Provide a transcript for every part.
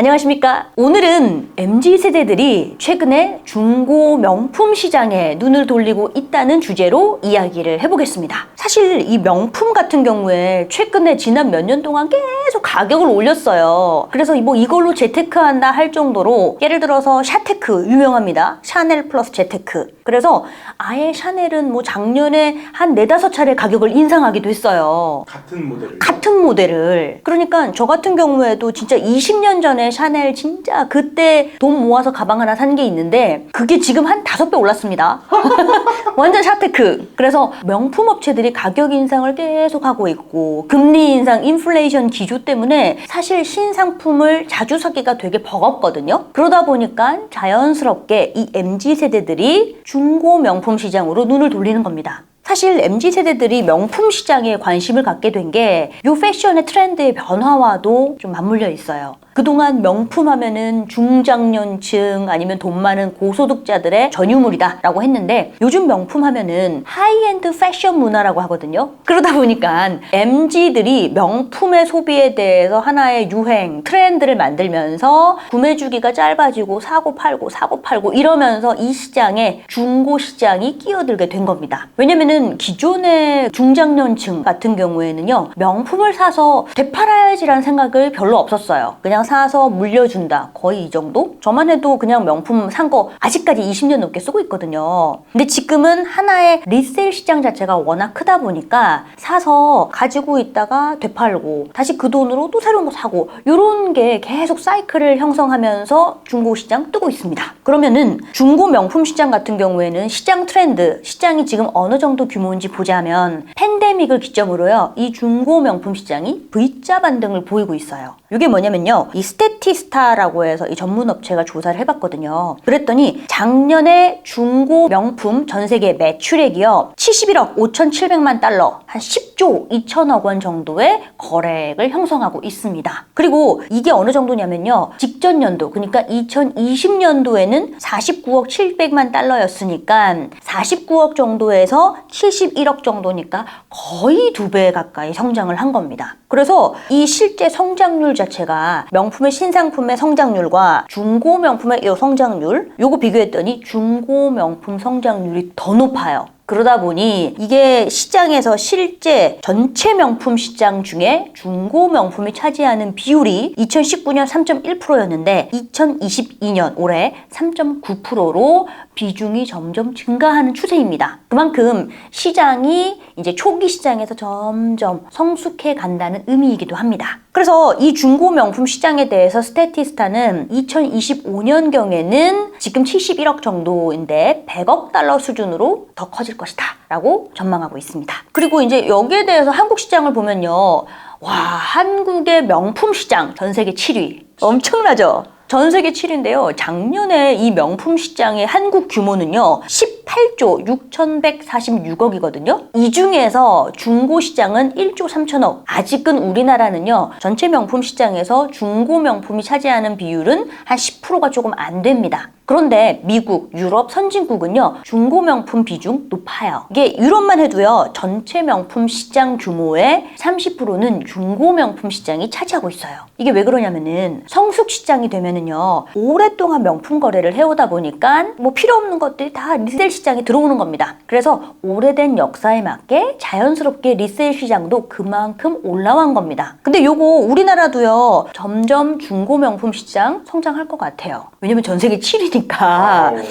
안녕하십니까. 오늘은 MZ 세대들이 최근에 중고 명품 시장에 눈을 돌리고 있다는 주제로 이야기를 해보겠습니다. 사실 이 명품 같은 경우에 최근에 지난 몇 년 동안 계속 가격을 올렸어요. 그래서 뭐 이걸로 재테크한다 할 정도로 예를 들어서 샤테크 유명합니다. 샤넬 플러스 재테크. 그래서 아예 샤넬은 뭐 작년에 한 네다섯 차례 가격을 인상하기도 했어요. 같은 모델을 같은 모델을 그러니까 저 같은 경우에도 진짜 20년 전에 샤넬 진짜 그때 돈 모아서 가방 하나 산 게 있는데 그게 지금 한 다섯 배 올랐습니다 완전 샤테크 그래서 명품 업체들이 가격 인상을 계속 하고 있고 금리 인상 인플레이션 기조 때문에 사실 신상품을 자주 사기가 되게 버겁거든요 그러다 보니까 자연스럽게 이 MZ 세대들이 중고 명품 시장으로 눈을 돌리는 겁니다 사실 MZ 세대들이 명품 시장에 관심을 갖게 된 게 요 패션의 트렌드의 변화와도 좀 맞물려 있어요. 그동안 명품 하면은 중장년층 아니면 돈 많은 고소득자들의 전유물이다 라고 했는데 요즘 명품 하면은 하이엔드 패션 문화라고 하거든요. 그러다 보니까 MZ들이 명품의 소비에 대해서 하나의 유행, 트렌드를 만들면서 구매 주기가 짧아지고 사고 팔고 사고 팔고 이러면서 이 시장에 중고 시장이 끼어들게 된 겁니다. 왜냐면은 기존의 중장년층 같은 경우에는요 명품을 사서 되팔아야지라는 생각을 별로 없었어요. 그냥 사서 물려준다 거의 이 정도? 저만 해도 그냥 명품 산 거 아직까지 20년 넘게 쓰고 있거든요. 근데 지금은 하나의 리세일 시장 자체가 워낙 크다 보니까 사서 가지고 있다가 되팔고 다시 그 돈으로 또 새로운 거 사고 이런 게 계속 사이클을 형성하면서 중고 시장 뜨고 있습니다. 그러면은 중고 명품 시장 같은 경우에는 시장 트렌드, 시장이 지금 어느 정도 규모인지 보자면 팬 데믹을 기점으로요. 이 중고 명품 시장이 V자 반등을 보이고 있어요. 이게 뭐냐면요. 이 스테티스타라고 해서 이 전문 업체가 조사를 해봤거든요. 그랬더니 작년에 중고 명품 전 세계 매출액이요. 71억 5,700만 달러, 한 10조 2천억 원 정도의 거래액을 형성하고 있습니다. 그리고 이게 어느 정도냐면요. 직전 연도, 그러니까 2020년도에는 49억 700만 달러였으니까 49억 정도에서 71억 정도니까 거의 두 배 가까이 성장을 한 겁니다. 그래서 이 실제 성장률 자체가 명품의 신상품의 성장률과 중고 명품의 이 성장률 요거 비교했더니 중고 명품 성장률이 더 높아요. 그러다 보니 이게 시장에서 실제 전체 명품 시장 중에 중고 명품이 차지하는 비율이 2019년 3.1%였는데 2022년 올해 3.9%로 비중이 점점 증가하는 추세입니다. 그만큼 시장이 이제 초기 시장에서 점점 성숙해 간다는 의미이기도 합니다. 그래서 이 중고 명품 시장에 대해서 스테티스타는 2025년경에는 지금 71억 정도인데 100억 달러 수준으로 더 커질 것이다 라고 전망하고 있습니다. 그리고 이제 여기에 대해서 한국 시장을 보면요. 와, 한국의 명품 시장 전 세계 7위. 엄청나죠? 전 세계 7위인데요. 작년에 이 명품 시장의 한국 규모는요. 18조 6,146억이거든요. 이 중에서 중고 시장은 1조 3천억. 아직은 우리나라는요. 전체 명품 시장에서 중고 명품이 차지하는 비율은 한 10%가 조금 안 됩니다. 그런데 미국, 유럽 선진국은요, 중고 명품 비중 높아요. 이게 유럽만 해도요, 전체 명품 시장 규모의 30%는 중고 명품 시장이 차지하고 있어요. 이게 왜 그러냐면은 성숙 시장이 되면은요, 오랫동안 명품 거래를 해오다 보니까 뭐 필요 없는 것들이 다 리세일 시장에 들어오는 겁니다. 그래서 오래된 역사에 맞게 자연스럽게 리세일 시장도 그만큼 올라간 겁니다. 근데 요거 우리나라도요, 점점 중고 명품 시장 성장할 것 같아요. 왜냐면 전 세계 7위니까.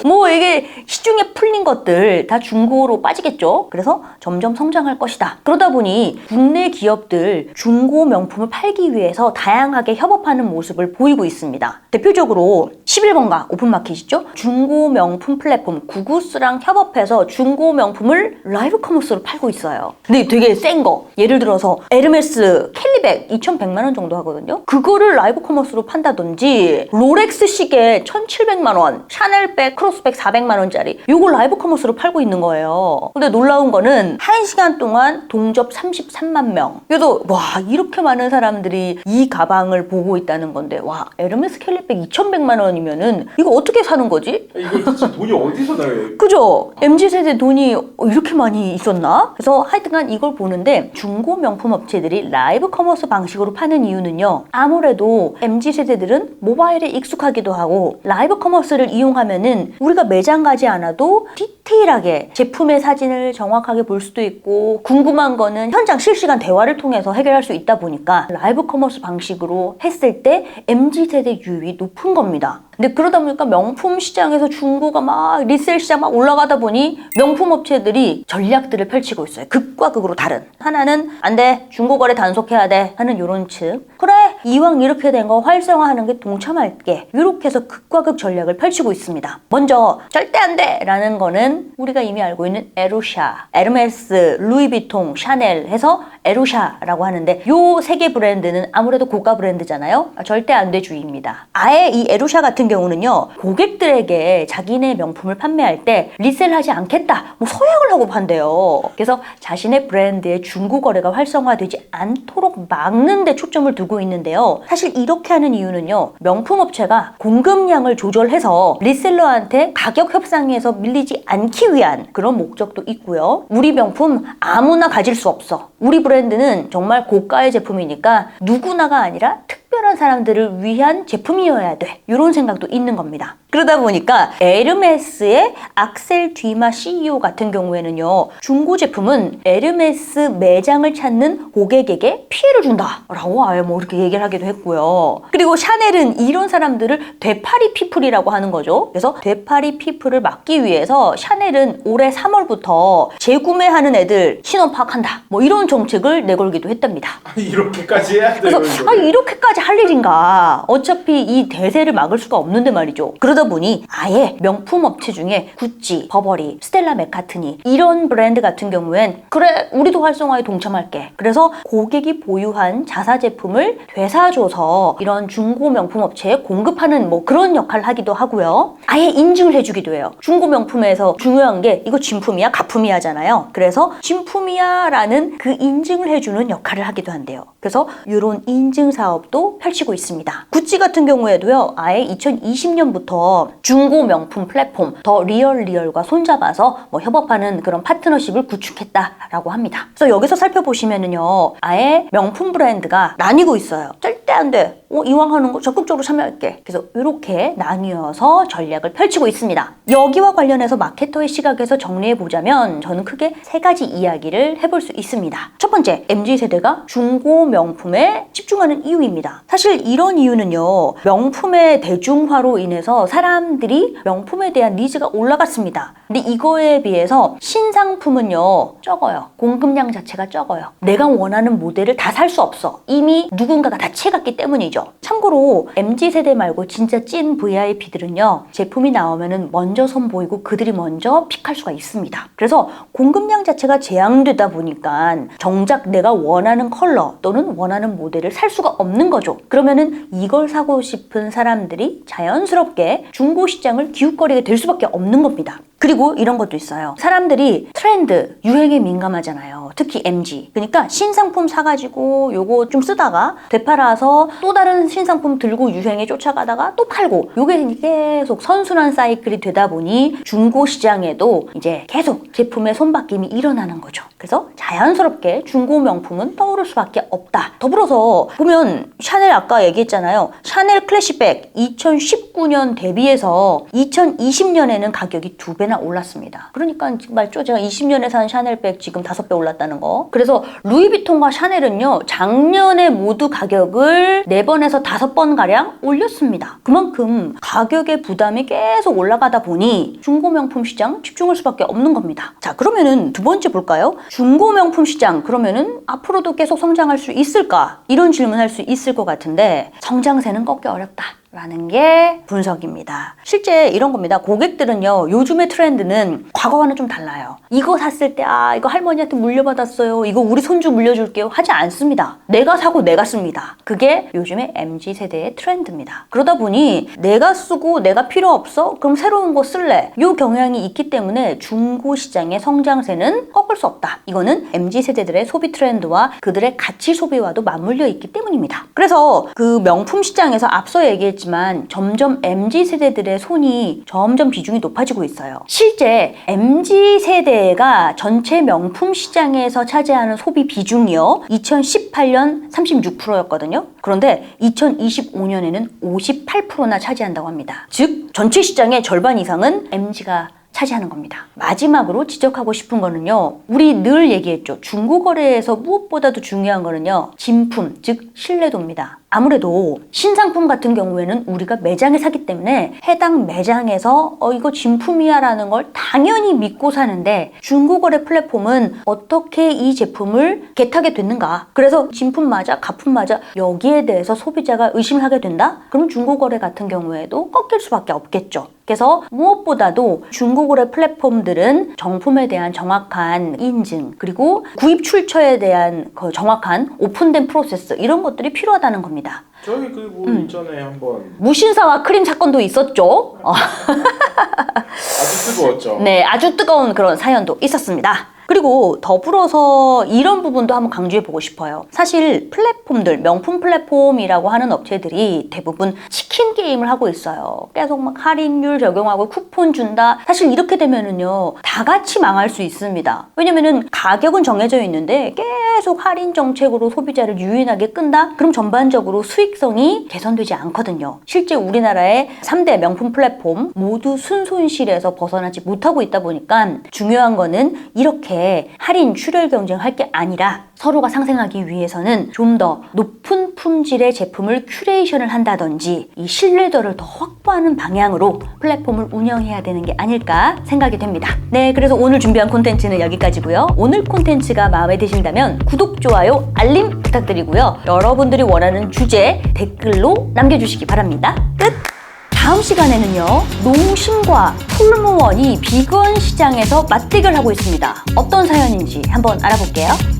뭐 이게 시중에 풀린 것들 다 중고로 빠지겠죠. 그래서 점점 성장할 것이다. 그러다 보니 국내 기업들 중고 명품을 팔기 위해서 다양하게 협업하는 모습을 보이고 있습니다. 대표적으로 11번가 오픈마켓이죠. 중고 명품 플랫폼 구구스랑 협업해서 중고 명품을 라이브 커머스로 팔고 있어요. 근데 되게 센 거. 예를 들어서 에르메스 캘 리백 2,100만 원 정도 하거든요. 그거를 라이브 커머스로 판다든지 롤렉스 시계 1,700만 원, 샤넬백, 크로스백 400만 원짜리 요걸 라이브 커머스로 팔고 있는 거예요. 근데 놀라운 거는 1시간 동안 동접 33만 명. 그래도 와 이렇게 많은 사람들이 이 가방을 보고 있다는 건데 와 에르메스 캘리백 2,100만 원이면은 이거 어떻게 사는 거지? 이거 진짜 돈이 어디서 나요? 그죠? MZ세대 돈이 이렇게 많이 있었나? 그래서 하여튼간 이걸 보는데 중고 명품 업체들이 라이브 커머스 커머스 방식으로 파는 이유는요. 아무래도 MZ 세대들은 모바일에 익숙하기도 하고 라이브 커머스를 이용하면은 우리가 매장 가지 않아도 디테일하게 제품의 사진을 정확하게 볼 수도 있고 궁금한 거는 현장 실시간 대화를 통해서 해결할 수 있다 보니까 라이브 커머스 방식으로 했을 때 MZ 세대 유입이 높은 겁니다. 근데 그러다 보니까 명품 시장에서 중고가 막 리셀 시장 막 올라가다 보니 명품 업체들이 전략들을 펼치고 있어요. 극과 극으로 다른. 하나는 안 돼. 중고 거래 단속해야 돼. 하는 요런 측. 그래. 이왕 이렇게 된 거 활성화하는 게 동참할게. 이렇게 해서 극과 극 전략을 펼치고 있습니다. 먼저 절대 안 돼. 라는 거는 우리가 이미 알고 있는 에루샤, 에르메스, 루이비통, 샤넬 해서 에루샤라고 하는데 요 세 개 브랜드는 아무래도 고가 브랜드잖아요. 아, 절대 안돼 주의입니다. 아예 이 에루샤 같은 경우는요. 고객들에게 자기네 명품을 판매할 때 리셀하지 않겠다. 뭐 서약을 하고 판대요. 그래서 자신의 브랜드의 중고 거래가 활성화되지 않도록 막는 데 초점을 두고 있는데요. 사실 이렇게 하는 이유는요. 명품 업체가 공급량을 조절해서 리셀러한테 가격 협상에서 밀리지 않기 위한 그런 목적도 있고요. 우리 명품 아무나 가질 수 없어. 우리 브랜드는 정말 고가의 제품이니까 누구나가 아니라 특별한 사람들을 위한 제품이어야 돼. 이런 생각도 있는 겁니다. 그러다 보니까 에르메스의 악셀 뒤마 CEO 같은 경우에는요. 중고 제품은 에르메스 매장을 찾는 고객에게 피해를 준다라고 아예 뭐 이렇게 얘기를 하기도 했고요. 그리고 샤넬은 이런 사람들을 되파리 피플이라고 하는 거죠. 그래서 되파리 피플을 막기 위해서 샤넬은 올해 3월부터 재구매하는 애들 신원 파악한다. 뭐 이런 정책을 내걸기도 했답니다. 이렇게까지 해야 돼요. 그래서 아. 이렇게까지 할 일인가 어차피 이 대세를 막을 수가 없는데 말이죠 그러다 보니 아예 명품 업체 중에 구찌, 버버리, 스텔라 맥카트니 이런 브랜드 같은 경우엔 그래 우리도 활성화에 동참할게. 그래서 고객이 보유한 자사 제품을 되사줘서 이런 중고 명품 업체에 공급하는 뭐 그런 역할을 하기도 하고요. 아예 인증을 해주기도 해요. 중고 명품에서 중요한 게 이거 진품이야? 가품이야 하잖아요. 그래서 진품이야 라는 그 인증을 해주는 역할을 하기도 한대요 그래서 이런 인증 사업도 펼치고 있습니다. 구찌 같은 경우에도요, 아예 2020년부터 중고 명품 플랫폼 더 리얼 리얼과 손잡아서 뭐 협업하는 그런 파트너십을 구축했다라고 합니다. 그래서 여기서 살펴보시면은요, 아예 명품 브랜드가 나뉘고 있어요. 절대 안 돼. 어, 이왕 하는 거 적극적으로 참여할게. 그래서 이렇게 나뉘어서 전략을 펼치고 있습니다. 여기와 관련해서 마케터의 시각에서 정리해 보자면 저는 크게 세 가지 이야기를 해볼 수 있습니다. 첫 번째, MZ 세대가 중고 명품에 집중하는 이유입니다. 사실 이런 이유는요, 명품의 대중화로 인해서 사람들이 명품에 대한 니즈가 올라갔습니다. 근데 이거에 비해서 신상품은요, 적어요. 공급량 자체가 적어요. 내가 원하는 모델을 다 살 수 없어. 이미 누군가가 다 채갔기 때문이죠. 참고로 MZ 세대 말고 진짜 찐 VIP들은요, 제품이 나오면은 먼저 선보이고 그들이 먼저 픽할 수가 있습니다. 그래서 공급량 자체가 제한되다 보니까 정작 내가 원하는 컬러 또는 원하는 모델을 살 수가 없는 거죠. 그러면은 이걸 사고 싶은 사람들이 자연스럽게 중고 시장을 기웃거리게 될 수밖에 없는 겁니다. 그리고 이런 것도 있어요. 사람들이 트렌드, 유행에 민감하잖아요. 특히 MG. 그러니까 신상품 사가지고 요거 좀 쓰다가 되팔아서 또 다른 신상품 들고 유행에 쫓아가다가 또 팔고 요게 계속 선순환 사이클이 되다 보니 중고 시장에도 이제 계속 제품의 손바뀜이 일어나는 거죠. 그래서 자연스럽게 중고 명품은 떠오를 수밖에 없다. 더불어서 보면 샤넬 아까 얘기했잖아요. 샤넬 클래시백 2019년 대비해서 2020년에는 가격이 두 배나 올랐습니다. 그러니까 지금 말죠. 제가 20년에 산 샤넬백 지금 다섯 배 올랐다는 거. 그래서 루이비통과 샤넬은요. 작년에 모두 가격을 네 번에서 다섯 번 가량 올렸습니다. 그만큼 가격의 부담이 계속 올라가다 보니 중고 명품 시장 집중할 수밖에 없는 겁니다. 자, 그러면은 두 번째 볼까요? 중고 명품 시장 그러면은 앞으로도 계속 성장할 수 있을까? 이런 질문할 수 있을 것 같은데 성장세는 꺾기 어렵다. 라는 게 분석입니다. 실제 이런 겁니다. 고객들은요, 요즘의 트렌드는 과거와는 좀 달라요. 이거 샀을 때, 아, 이거 할머니한테 물려받았어요. 이거 우리 손주 물려줄게요. 하지 않습니다. 내가 사고 내가 씁니다. 그게 요즘의 MZ 세대의 트렌드입니다. 그러다 보니 내가 쓰고 내가 필요 없어? 그럼 새로운 거 쓸래? 요 경향이 있기 때문에 중고 시장의 성장세는 꺾을 수 없다. 이거는 MZ 세대들의 소비 트렌드와 그들의 가치 소비와도 맞물려 있기 때문입니다. 그래서 그 명품 시장에서 앞서 얘기했 보겠지만 점점 MZ 세대들의 손이 점점 비중이 높아지고 있어요. 실제 MZ 세대가 전체 명품 시장에서 차지하는 소비 비중이요. 2018년 36%였거든요. 그런데 2025년에는 58%나 차지한다고 합니다. 즉 전체 시장의 절반 이상은 MZ가 차지하는 겁니다. 마지막으로 지적하고 싶은 거는요. 우리 늘 얘기했죠. 중고거래에서 무엇보다도 중요한 거는요. 진품, 즉 신뢰도입니다. 아무래도 신상품 같은 경우에는 우리가 매장에 사기 때문에 해당 매장에서 어 이거 진품이야 라는 걸 당연히 믿고 사는데 중고거래 플랫폼은 어떻게 이 제품을 겟하게 됐는가? 그래서 진품 맞아, 가품 맞아 여기에 대해서 소비자가 의심을 하게 된다? 그럼 중고거래 같은 경우에도 꺾일 수밖에 없겠죠. 그래서 무엇보다도 중고거래 플랫폼들은 정품에 대한 정확한 인증 그리고 구입 출처에 대한 그 정확한 오픈된 프로세스 이런 것들이 필요하다는 겁니다. 저희 그리고 음. 이전에 한번 무신사와 크림 사건도 있었죠. 어, 아주 뜨거웠죠. 네, 아주 뜨거운 그런 사연도 있었습니다. 그리고 더불어서 이런 부분도 한번 강조해 보고 싶어요. 사실 플랫폼들, 명품 플랫폼이라고 하는 업체들이 대부분 치킨 게임을 하고 있어요. 계속 막 할인율 적용하고 쿠폰 준다. 사실 이렇게 되면은요, 다 같이 망할 수 있습니다. 왜냐면은 가격은 정해져 있는데 계속 할인 정책으로 소비자를 유인하게 끈다? 그럼 전반적으로 수익성이 개선되지 않거든요. 실제 우리나라의 3대 명품 플랫폼 모두 순손실에서 벗어나지 못하고 있다 보니까 중요한 거는 할인 출혈 경쟁할 게 아니라 서로가 상생하기 위해서는 좀 더 높은 품질의 제품을 큐레이션을 한다든지 이 신뢰도를 더 확보하는 방향으로 플랫폼을 운영해야 되는 게 아닐까 생각이 됩니다. 네, 그래서 오늘 준비한 콘텐츠는 여기까지고요. 오늘 콘텐츠가 마음에 드신다면 구독, 좋아요, 알림 부탁드리고요. 여러분들이 원하는 주제 댓글로 남겨주시기 바랍니다. 끝! 다음 시간에는요, 농심과 풀무원이 비건 시장에서 맞대결하고 있습니다. 어떤 사연인지 한번 알아볼게요.